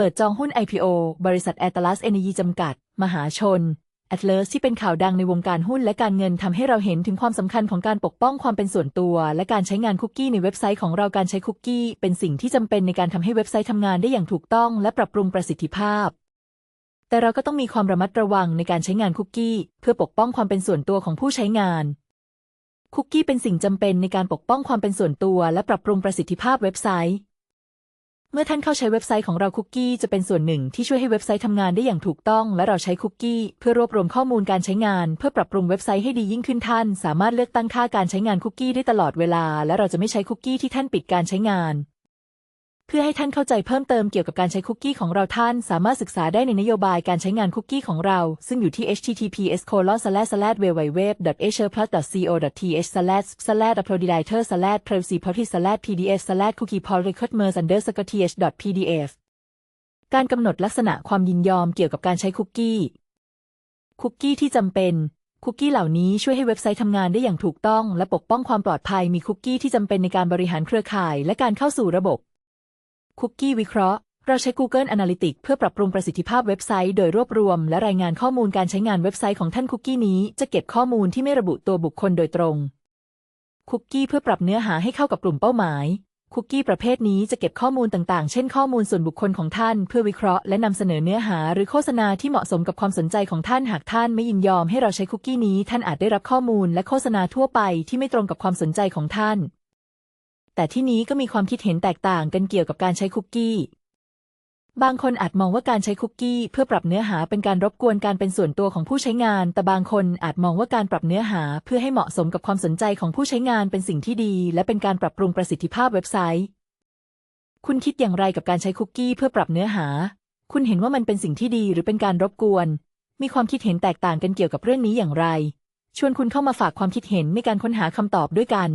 เปิดจองหุ้น IPO บริษัท Atlas Energy จำกัด มหาชน Atlas ที่เป็นข่าวดังในวงการหุ้นและการเงินทำให้เราเห็นถึงความสำคัญของการปกป้องความเป็นส่วนตัว และการใช้งานคุกกี้ในเว็บไซต์ของเราการใช้คุกกี้ เป็นสิ่งที่จำเป็นในการทำให้เว็บไซต์ทำงานได้อย่างถูกต้อง และปรับปรุงประสิทธิภาพ แต่เราก็ต้องมีความระมัดระวังในการใช้งานคุกกี้ เพื่อปกป้องความเป็นส่วนตัวของผู้ใช้งาน คุกกี้เป็นสิ่งจำเป็นในการปกป้องความเป็นส่วนตัว และปรับปรุงประสิทธิภาพเว็บไซต์ เมื่อท่านเข้าใช้เว็บไซต์ของเราคุกกี้จะเป็นส่วนหนึ่งที่ช่วยให้เว็บไซต์ทำงานได้อย่างถูกต้อง และเราใช้คุกกี้เพื่อรวบรวมข้อมูลการใช้งาน เพื่อปรับปรุงเว็บไซต์ให้ดียิ่งขึ้นท่าน สามารถเลือกตั้งค่าการใช้งานคุกกี้ได้ตลอดเวลา และเราจะไม่ใช้คุกกี้ที่ท่านปิดการใช้งาน เพื่อให้ท่านเข้าใจเพิ่มเติมเกี่ยวกับการใช้คุกกี้ของเราท่าน สามารถศึกษาได้ในนโยบายการใช้งานคุกกี้ของเรา ซึ่งอยู่ที่ https c o l o n s l a s www.asiaplus.co.th slash uploadeditor slash privacy policy slash pdf slash cookie policy customers underscore th pdf การกำหนดลักษณะความยินยอมเกี่ยวกับการใช้คุกกี้ คุกกี้ที่จำเป็นคุกกี้เหล่านี้ช่วยให้เว็บไซต์ทำงานได้อย่างถูกต้อง และปกป้องความปลอดภัยมีคุกกี้ที่จำเป็นในการบริหารเครือข่าย และการเข้าสู่ระบบ คุกกี้วิเคราะห์ เราใช้ Google Analytics เพื่อปรับปรุงประสิทธิภาพเว็บไซต์ โดยรวบรวม และรายงานข้อมูลการใช้งานเว็บไซต์ของท่านคุกกี้นี้ จะเก็บข้อมูลที่ไม่ระบุตัวบุคคลโดยตรง คุกกี้เพื่อปรับเนื้อหาให้เข้ากับกลุ่มเป้าหมาย คุกกี้ประเภทนี้จะเก็บข้อมูลต่างๆ เช่นข้อมูลส่วนบุคคลของท่าน เพื่อวิเคราะห์และนำเสนอเนื้อหาหรือโฆษณาที่เหมาะสมกับความสนใจของท่าน หากท่านไม่ยินยอมให้เราใช้คุกกี้นี้ ท่านอาจได้รับข้อมูลและโฆษณาทั่วไปที่ไม่ตรงกับความสนใจของท่าน แต่ที่นี้ก็มีความคิดเห็นแตกต่างกันเกี่ยวกับการใช้คุกกี้ บางคนอาจมองว่าการใช้คุกกี้ เพื่อปรับเนื้อหาเป็นการรบกวนการเป็นส่วนตัวของผู้ใช้งาน แต่บางคนอาจมองว่าการปรับเนื้อหา เพื่อให้เหมาะสมกับความสนใจของผู้ใช้งานเป็นสิ่งที่ดี และเป็นการปรับปรุงประสิทธิภาพเว็บไซต์ คุณคิดอย่างไรกับการใช้คุกกี้เพื่อปรับเนื้อหา คุณเห็นว่ามันเป็นสิ่งที่ดีหรือเป็นการรบกวน มีความคิดเห็นแตกต่างกันเกี่ยวกับเรื่องนี้อย่างไร ชวนคุณเข้ามาฝากความคิดเห็นในการค้นหาคำตอบด้วยกัน